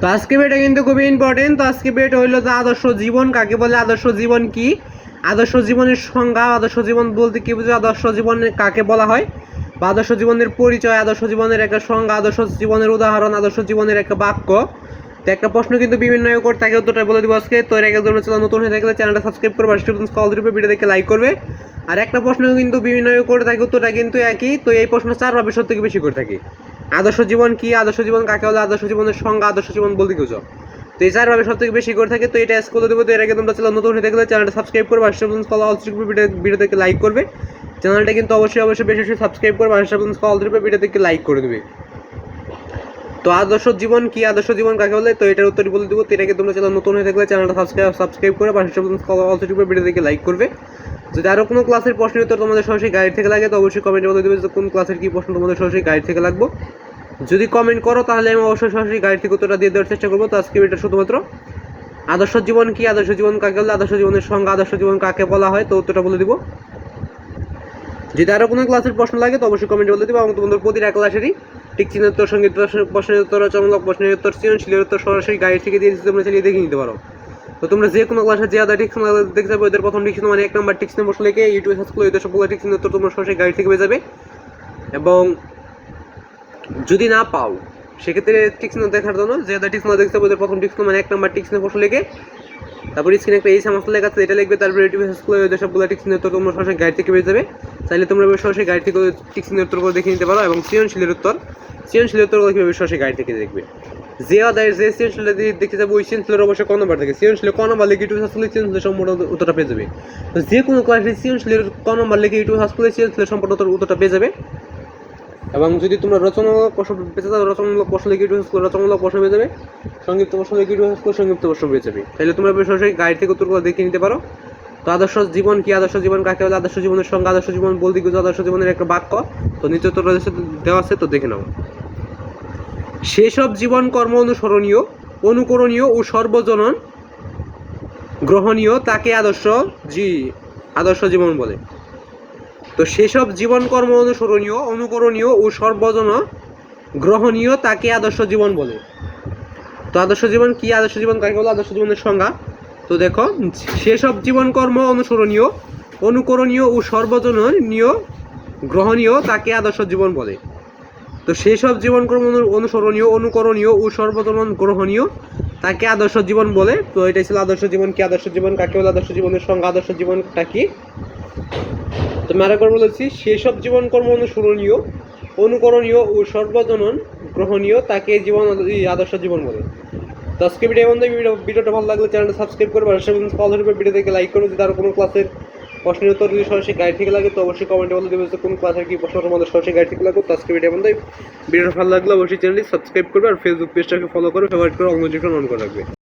তো আজকে এটা কিন্তু খুবই ইম্পর্টেন্ট তো আজকে এটা হইল যে আদর্শ জীবন, কাকে বলে আদর্শ জীবন কি? আদর্শ জীবনের সংজ্ঞা, আদর্শ জীবন বলতে কি বুঝে? আদর্শ জীবন কাকে বলা হয়? বা আদর্শ জীবনের পরিচয়, আদর্শ জীবনের একটা সংজ্ঞা, আদর্শ জীবনের উদাহরণ, আদর্শ জীবনের একটা বাক্য। তো একটা প্রশ্ন কিন্তু বিভিন্ন করে তাকে উত্তরটা বলে দিব আজকে। তো এর আগে ধরনের চ্যানেল নতুন হয়ে থাকলে চ্যানেলটা সাবস্ক্রাইব করবে আর স্টুডেন্টস কল দিবে ভিডিও দেখে লাইক করবে। আর একটা প্রশ্ন কিন্তু বিভিন্ন করে থাকে উত্তরটা কিন্তু একই। তো এই প্রশ্ন চারভাবে সব থেকে বেশি করে থাকি। আদর্শ জীবন কি? আদর্শ জীবন কাকে বলে? আদর্শ জীবনের সংজ্ঞা, আদর্শ জীবন বলতে কি বুঝো? তো এই চারভাবে সব থেকে বেশি করে থাকে, তো এটা স্কুলে দেবো। তো এর আগে তোমরা চ্যানেল নতুন হয়ে থাকলে চ্যানেলটা সাবস্ক্রাইব করবে স্টুডেন্টস কল ভিডিও দেখে লাইক করবে। চ্যানেলটা কিন্তু অবশ্যই অবশ্যই বেশি বেশি সাবস্ক্রাইব করবে স্টুডেন্টস কল ভিডিও দেখে লাইক করে দেবে। তো আদর্শ জীবন কি? আদর্শ জীবন কাকে বলে? তো এটার উত্তর বলে দেবো। তো এটাকে তোমরা চ্যানেল নতুন হয়ে থাকলে চ্যানেলটা সাবস্ক্রাইব সাবস্ক্রাইব করে পাশে ভিডিও দেখে লাইক করবে। যদি আরও কোনো ক্লাসের প্রশ্নের উত্তর তোমাদের সরাসরি গাইড থেকে লাগে, তো অবশ্যই কমেন্টে বলে দেবে যে কোন ক্লাসের কী প্রশ্ন তোমাদের সরাসরি গাইড থেকে লাগবো। যদি কমেন্ট করো, তাহলে আমি অবশ্যই সরাসরি গাইড থেকে উত্তরটা দিয়ে দেওয়ার চেষ্টা করব। তো আজকে এটা শুধুমাত্র আদর্শ জীবন কি, আদর্শ জীবন কাকে বলে, আদর্শ জীবনের সঙ্গে আদর্শ জীবন কাকে বলা হয়, তো উত্তরটা বলে দিব। যদি আরও কোনো ক্লাসের প্রশ্ন লাগে, তো অবশ্যই কমেন্টে বলে দেবো। এবং তোমাদের প্রতিটা ক্লাসেরই ঠিক চিহ্নের উত্তর, সংগীত প্রশ্নের উত্তর রচনামূলক প্রশ্নের উত্তর, সৃজনশীলের উত্তর সরাসরি গাইড থেকে দিয়ে তোমরা চালিয়ে দেখে নিতে পারো। তো তোমরা যে কোনো ক্লাসে যে আদা টিক্স দেখতে যাবে ওদের প্রথম টিক্স মানে এক নাম্বার টিক্স বসে লিখে ইউটিউবে সার্চ করলে ওদের সবগুলো টিক্স উত্তর তোমরা সরাসরি গাইড থেকে পেয়ে যাবে এবং যদি না পাও সেক্ষেত্রে টিক্স দেখার জন্য যে আদা টিক্স দেখতে যাবে ওদের প্রথম টিক্স মানে এক নাম্বার টিক্স বসে লিখে তারপর স্ক্রিনে একটা এই সমস্ত লেখা আছে এটা লিখবে তারপরে ইউটিউবে সার্চ করলে ওদের সবগুলো টিক্স উত্তর তোমরা সরাসরি গাইড থেকে পেয়ে যাবে চাইলে তোমরা সরাসরি গাইড থেকে টিক্স করে দেখে নিতে পারো এবং সৃজনশীলের উত্তর সৃজনশীলের উত্তরগুলো কীভাবে সরাসরি গাইড থেকে দেখবে যে আদায়ের যে সৃজনশীল দেখতে যাবে, ওই সৃজনশীলের অবশ্যই ক নম্বর থাকে সৃজনশীলের ক নম্বর লিখে ইউটিউব সার্চ করলে সৃজনশীলের সম্পূর্ণ উত্তরটা পেয়ে যাবে। তো যে কোনো ক্লাসে সৃজনশীলের ক নম্বর লিখে ইউটিউব সার্চ করলে সৃজনশীলের সম্পূর্ণ উত্তরটা পেয়ে যাবে। এবং যদি তোমরা রচনামূলক প্রশ্ন পেতে চাও, রচনামূলক প্রশ্ন লিখে ইউটিউব সার্চ রচনামূলক প্রশ্ন পেয়ে যাবে। সংক্ষিপ্ত প্রশ্ন লিখে ইউটিউব সার্চ সংক্ষিপ্ত প্রশ্ন পেয়ে যাবে। তাহলে তোমরা সরাসরি গাইড থেকে উত্তরগুলো দেখে নিতে পারো। তো আদর্শ জীবন কি? আদর্শ জীবন কাকে বলে? আদর্শ জীবনের সঙ্গে আদর্শ জীবন বলতে কিছু আদর্শ জীবনের একটা বাক্য। তো নিচে উত্তর দেওয়া আছে, তো দেখে নাও। সেসব জীবন কর্ম অনুসরণীয়, অনুকরণীয় ও সর্বজনন গ্রহণীয় তাকে আদর্শ জি, আদর্শ জীবন বলে। তো সেসব জীবন কর্ম অনুসরণীয়, অনুকরণীয় ও সর্বজন গ্রহণীয় তাকে আদর্শ জীবন বলে। তো আদর্শ জীবন কি? আদর্শ জীবন কাকে বলে? আদর্শ জীবনের সংজ্ঞা। তো দেখো, সেসব জীবন কর্ম অনুসরণীয়, অনুকরণীয় ও সর্বজনীয় গ্রহণীয় তাকে আদর্শ জীবন বলে। তো সেসব জীবনকর্ম অনুসরণীয়, অনুকরণীয় ও সর্বজনন গ্রহণীয় তাকে আদর্শ জীবন বলে। তো এটাই ছিল আদর্শ জীবন। কি আদর্শ জীবন? কাকে বলে আদর্শ জীবনের সঙ্গে? আদর্শ জীবনটা কি? তো আরেকবার বলেছি সেসব জীবনকর্ম অনুসরণীয়, অনুকরণীয় ও সর্বজনন গ্রহণীয় তাকে জীবন আদর্শ জীবন বলে। তো আজকে ভিডিও বন্ধু ভিডিও ভিডিওটা ভালো লাগলে চ্যানেলটা সাবস্ক্রাইব করবে আর সেগুলো ভিডিও দেখে লাইক করবে যদি আর কোনো ক্লাসের প্রশ্নের উত্তর যদি সরাসরি গাইড থেকে লাগে, তো অবশ্যই কমেন্টে বলে দেবে কোন ক্লাসের কি প্রশ্ন তোমাদের সরাসরি গাইড থেকে লাগবে তো আজকে ভিডিও আমাদের ভিডিওটা ভালো লাগলে অবশ্যই চ্যানেলটি সাবস্ক্রাইব করবে আর ফেসবুক পেজটাকে ফলো করে ফেভারিট করে অন্য অন করে রাখবে।